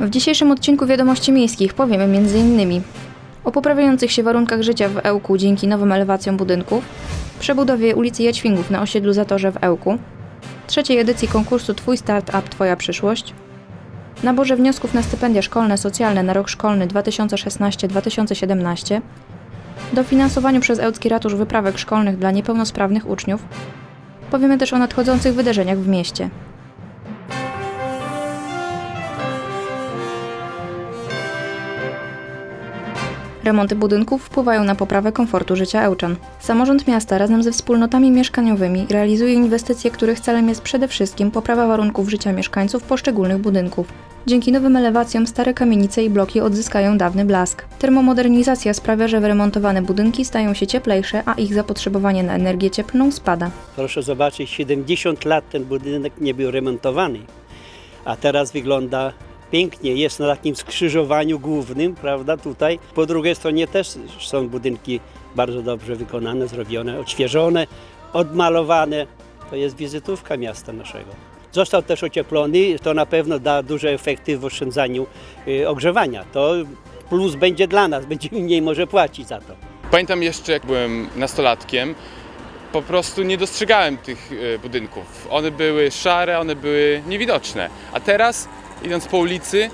W dzisiejszym odcinku Wiadomości Miejskich powiemy m.in. o poprawiających się warunkach życia w Ełku dzięki nowym elewacjom budynków, przebudowie ulicy Jaćwingów na osiedlu Zatorze w Ełku, trzeciej edycji konkursu Twój Startup – Twoja przyszłość, naborze wniosków na stypendia szkolne socjalne na rok szkolny 2016-2017, dofinansowaniu przez Ełcki Ratusz wyprawek szkolnych dla niepełnosprawnych uczniów, powiemy też o nadchodzących wydarzeniach w mieście. Remonty budynków wpływają na poprawę komfortu życia Ełczan. Samorząd miasta razem ze wspólnotami mieszkaniowymi realizuje inwestycje, których celem jest przede wszystkim poprawa warunków życia mieszkańców poszczególnych budynków. Dzięki nowym elewacjom stare kamienice i bloki odzyskają dawny blask. Termomodernizacja sprawia, że wyremontowane budynki stają się cieplejsze, a ich zapotrzebowanie na energię cieplną spada. Proszę zobaczyć, 70 lat ten budynek nie był remontowany, a teraz wygląda pięknie. Jest na takim skrzyżowaniu głównym, prawda, tutaj. Po drugiej stronie też są budynki bardzo dobrze wykonane, zrobione, odświeżone, odmalowane. To jest wizytówka miasta naszego. Został też ocieplony, to na pewno da duże efekty w oszczędzaniu y, ogrzewania. To plus będzie dla nas, będziemy mniej może płacić za to. Pamiętam jeszcze, jak byłem nastolatkiem, po prostu nie dostrzegałem tych e, budynków. One były szare, one były niewidoczne. A teraz, idąc po ulicy,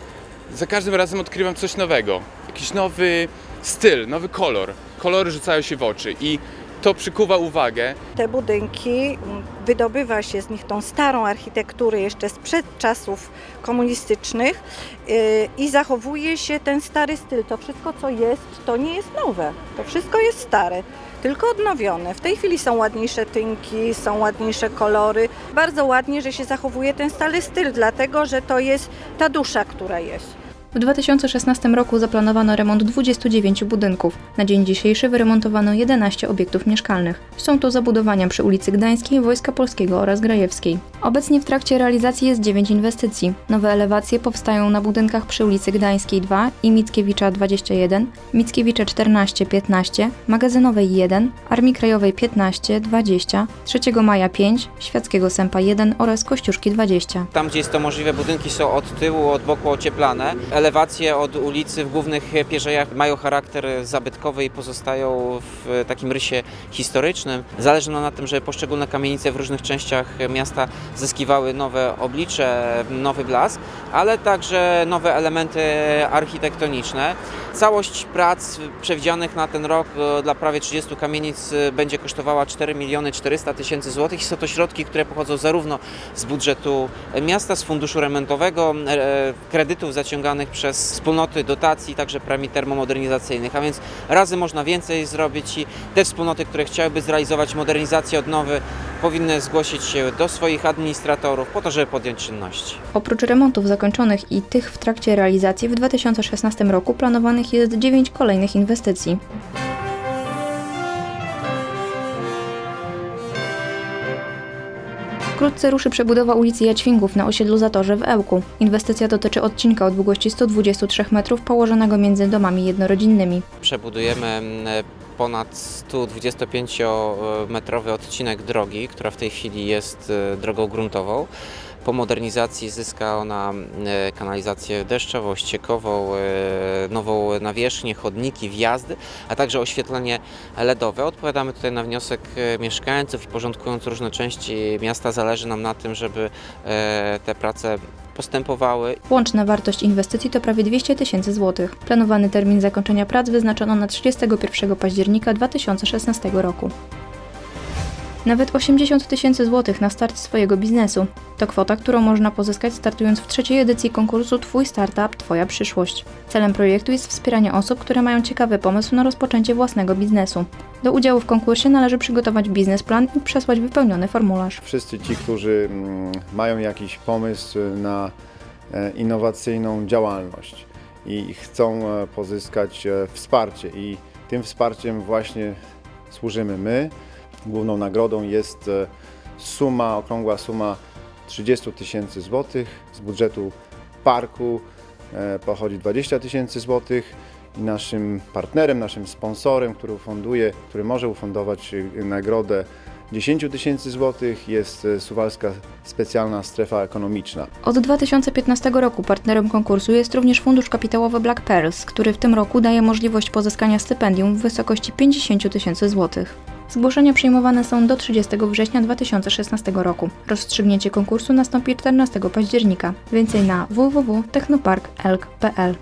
za każdym razem odkrywam coś nowego. Jakiś nowy styl, nowy kolor. Kolory rzucają się w oczy i to przykuwa uwagę. Te budynki, m, wydobywa się z nich tą starą architekturę jeszcze sprzed czasów komunistycznych yy, i zachowuje się ten stary styl. To wszystko, co jest, to nie jest nowe. To wszystko jest stare, tylko odnowione. W tej chwili są ładniejsze tynki, są ładniejsze kolory. Bardzo ładnie, że się zachowuje ten stary styl, dlatego że to jest ta dusza, która jest. W 2016 roku zaplanowano remont 29 budynków. Na dzień dzisiejszy wyremontowano 11 obiektów mieszkalnych. Są to zabudowania przy ulicy Gdańskiej, Wojska Polskiego oraz Grajewskiej. Obecnie w trakcie realizacji jest 9 inwestycji. Nowe elewacje powstają na budynkach przy ulicy Gdańskiej 2 i Mickiewicza 21, Mickiewicza 14, 15, Magazynowej 1, Armii Krajowej 15, 20, 3 Maja 5, Świackiego Sępa 1 oraz Kościuszki 20. Tam, gdzie jest to możliwe, budynki są od tyłu, od boku ocieplane. Elewacje od ulicy w głównych pierzejach mają charakter zabytkowy i pozostają w takim rysie historycznym. Zależy nam na tym, żeby poszczególne kamienice w różnych częściach miasta zyskiwały nowe oblicze, nowy blask, ale także nowe elementy architektoniczne. Całość prac przewidzianych na ten rok e, dla prawie 30 kamienic e, będzie kosztowała 4 miliony 400 tysięcy złotych są to środki, które pochodzą zarówno z budżetu miasta, z funduszu remontowego, e, kredytów zaciąganych przez wspólnoty dotacji, także premii termomodernizacyjnych, a więc razy można więcej zrobić i te wspólnoty, które chciałyby zrealizować modernizację, odnowy, powinny zgłosić się do swoich administratorów po to, żeby podjąć czynności. Oprócz remontów zakończonych i tych w trakcie realizacji w 2016 roku planowanych jest 9 kolejnych inwestycji. Wkrótce ruszy przebudowa ulicy Jaćwingów na osiedlu Zatorze w Ełku. Inwestycja dotyczy odcinka o długości 123 metrów położonego między domami jednorodzinnymi. Przebudujemy mm, ponad 125-metrowy odcinek drogi, która w tej chwili jest e, drogą gruntową. Po modernizacji zyska ona e, kanalizację deszczową, ściekową, e, nową nawierzchnię, chodniki, wjazdy, a także oświetlenie LEDowe. Odpowiadamy tutaj na wniosek e, mieszkańców i porządkując różne części miasta zależy nam na tym, żeby te prace postępowały Łączna wartość inwestycji to prawie 200 tysięcy złotych. Planowany termin zakończenia prac wyznaczono na 31 października 2016 roku. Nawet 80 tysięcy złotych na start swojego biznesu. To kwota, którą można pozyskać startując w trzeciej edycji konkursu Twój Startup – Twoja przyszłość. Celem projektu jest wspieranie osób, które mają ciekawy pomysł na rozpoczęcie własnego biznesu. Do udziału w konkursie należy przygotować biznesplan i przesłać wypełniony formularz. Wszyscy ci, którzy mm, mają jakiś pomysł na e, innowacyjną działalność i chcą e, pozyskać e, wsparcie i tym wsparciem właśnie służymy my. Główną nagrodą jest e, suma, okrągła suma 30 tysięcy złotych. Z budżetu parku e, pochodzi 20 tysięcy złotych i naszym partnerem, naszym sponsorem, który ufunduje, który może ufundować e, nagrodę 10 tysięcy złotych jest Suwalska Specjalna Strefa Ekonomiczna. Od 2015 roku partnerem konkursu jest również fundusz kapitałowy Black Pearls, który w tym roku daje możliwość pozyskania stypendium w wysokości 50 tysięcy złotych. Zgłoszenia przyjmowane są do 30 września 2016 roku. Rozstrzygnięcie konkursu nastąpi 14 października. Więcej na www.technoparkelk.pl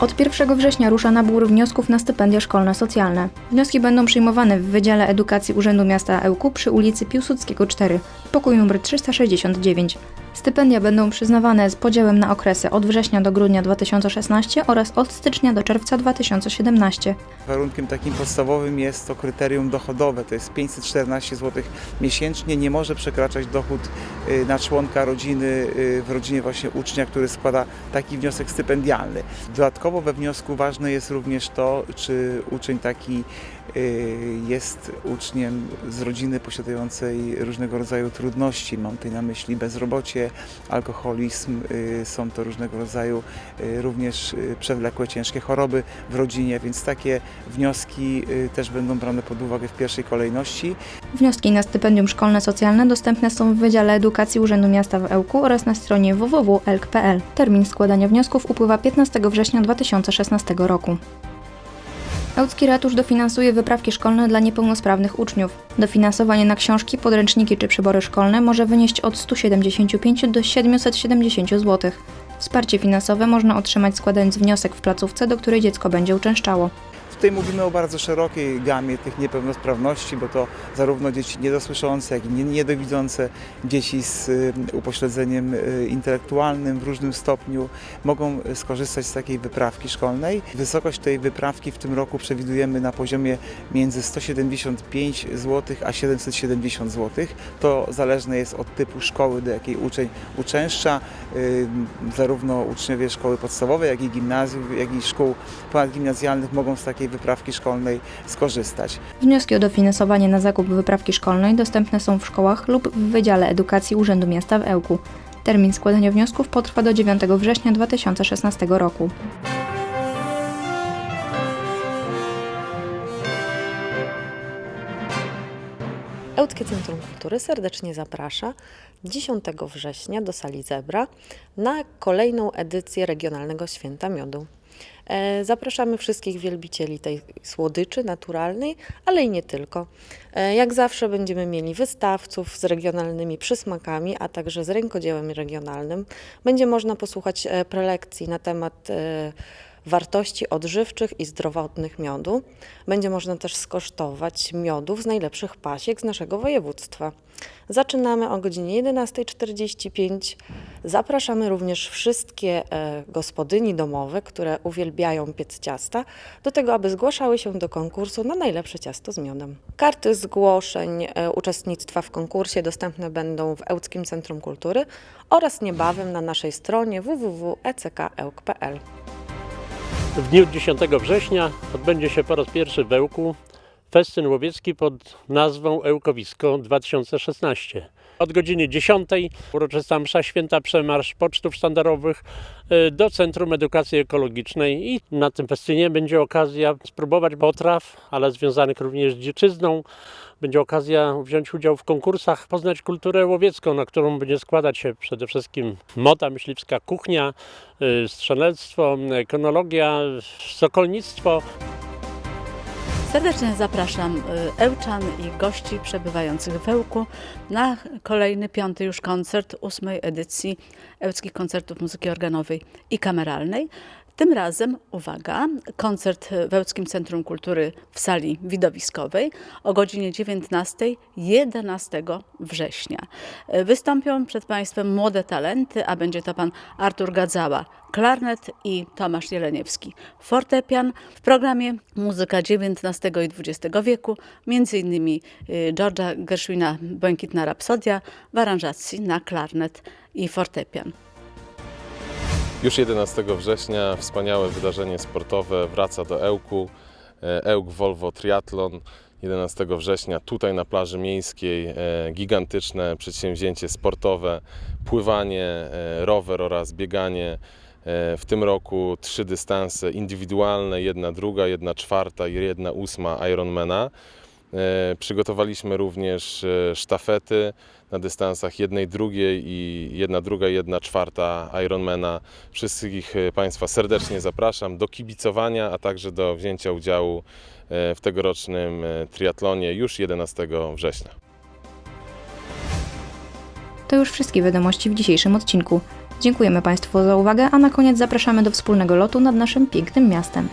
Od 1 września rusza nabór wniosków na stypendia szkolne socjalne. Wnioski będą przyjmowane w Wydziale Edukacji Urzędu Miasta Ełku przy ulicy Piłsudskiego 4, pokój nr 369. Stypendia będą przyznawane z podziałem na okresy od września do grudnia 2016 oraz od stycznia do czerwca 2017. Warunkiem takim podstawowym jest to kryterium dochodowe, to jest 514 zł miesięcznie. Nie może przekraczać dochód y, na członka rodziny y, w rodzinie właśnie ucznia, który składa taki wniosek stypendialny. Dodatkowo we wniosku ważne jest również to, czy uczeń taki jest uczniem z rodziny posiadającej różnego rodzaju trudności. Mam tutaj na myśli bezrobocie, alkoholizm, y, są to różnego rodzaju y, również y, przewlekłe ciężkie choroby w rodzinie, więc takie wnioski y, też będą brane pod uwagę w pierwszej kolejności. Wnioski na stypendium szkolne socjalne dostępne są w Wydziale Edukacji Urzędu Miasta w Ełku oraz na stronie www.elk.pl. Termin składania wniosków upływa 15 września 2016 roku. Ełcki Ratusz dofinansuje wyprawki szkolne dla niepełnosprawnych uczniów. Dofinansowanie na książki, podręczniki czy przybory szkolne może wynieść od 175 do 770 zł. Wsparcie finansowe można otrzymać składając wniosek w placówce, do której dziecko będzie uczęszczało. Tutaj mówimy o bardzo szerokiej gamie tych niepełnosprawności, bo to zarówno dzieci niedosłyszące, jak i nie- niedowidzące, dzieci z y, upośledzeniem y, intelektualnym w różnym stopniu mogą skorzystać z takiej wyprawki szkolnej. Wysokość tej wyprawki w tym roku przewidujemy na poziomie między 175 zł a 770 zł. To zależne jest od typu szkoły, do jakiej uczeń uczęszcza. Y, Zarówno uczniowie szkoły podstawowej, jak i gimnazjów, jak i szkół ponadgimnazjalnych mogą z takiej wyprawki szkolnej skorzystać. Wnioski o dofinansowanie na zakup wyprawki szkolnej dostępne są w szkołach lub w Wydziale Edukacji Urzędu Miasta w Ełku. Termin składania wniosków potrwa do 9 września 2016 roku. Ełckie Centrum Kultury serdecznie zaprasza 10 września do sali Zebra na kolejną edycję Regionalnego Święta Miodu. E, Zapraszamy wszystkich wielbicieli tej słodyczy naturalnej, ale i nie tylko. E, Jak zawsze będziemy mieli wystawców z regionalnymi przysmakami, a także z rękodziełem regionalnym. Będzie można posłuchać e, prelekcji na temat wartości odżywczych i zdrowotnych miodu. Będzie można też skosztować miodów z najlepszych pasiek z naszego województwa. Zaczynamy o godzinie 11.45. Zapraszamy również wszystkie e, gospodyni domowe, które uwielbiają piec ciasta, do tego, aby zgłaszały się do konkursu na najlepsze ciasto z miodem. Karty zgłoszeń e, uczestnictwa w konkursie dostępne będą w Ełckim Centrum Kultury oraz niebawem na naszej stronie www.eckełk.pl. W dniu 10 września odbędzie się po raz pierwszy w Ełku festyn łowiecki pod nazwą Ełkowisko 2016. Od godziny 10 uroczysta msza święta przemarsz pocztów sztandarowych y, do Centrum Edukacji Ekologicznej i na tym festynie będzie okazja spróbować potraw, ale związanych również z dziczyzną. Będzie okazja wziąć udział w konkursach, poznać kulturę łowiecką, na którą będzie składać się przede wszystkim moda, myśliwska kuchnia, y, strzelectwo, ekonologia, sokolnictwo. Serdecznie zapraszam y, Ełczan i gości przebywających w Ełku na kolejny, piąty już koncert ósmej edycji Ełckich Koncertów Muzyki Organowej i Kameralnej. Tym razem, uwaga, koncert w Ełckim Centrum Kultury w sali widowiskowej o godzinie 19, 11 września. Wystąpią przed Państwem młode talenty, a będzie to pan Artur Gadzała, klarnet i Tomasz Jeleniewski, fortepian. W programie muzyka XIX i XX wieku, innymi y, George'a Gershwina Błękitna Rapsodia w aranżacji na klarnet i fortepian. Już 11 września wspaniałe wydarzenie sportowe wraca do Ełku. E, Ełk Volvo Triathlon 11 września tutaj na plaży miejskiej. e, Gigantyczne przedsięwzięcie sportowe, pływanie, e, rower oraz bieganie. W tym roku trzy dystanse indywidualne, jedna druga, jedna czwarta i jedna ósma Ironmana. E, Przygotowaliśmy również e, sztafety na dystansach jednej drugiej i jedna druga, jedna czwarta Ironmana. Wszystkich e, Państwa serdecznie zapraszam do kibicowania, a także do wzięcia udziału w tegorocznym triatlonie już 11 września. To już wszystkie wiadomości w dzisiejszym odcinku. Dziękujemy Państwu za uwagę, a na koniec zapraszamy do wspólnego lotu nad naszym pięknym miastem.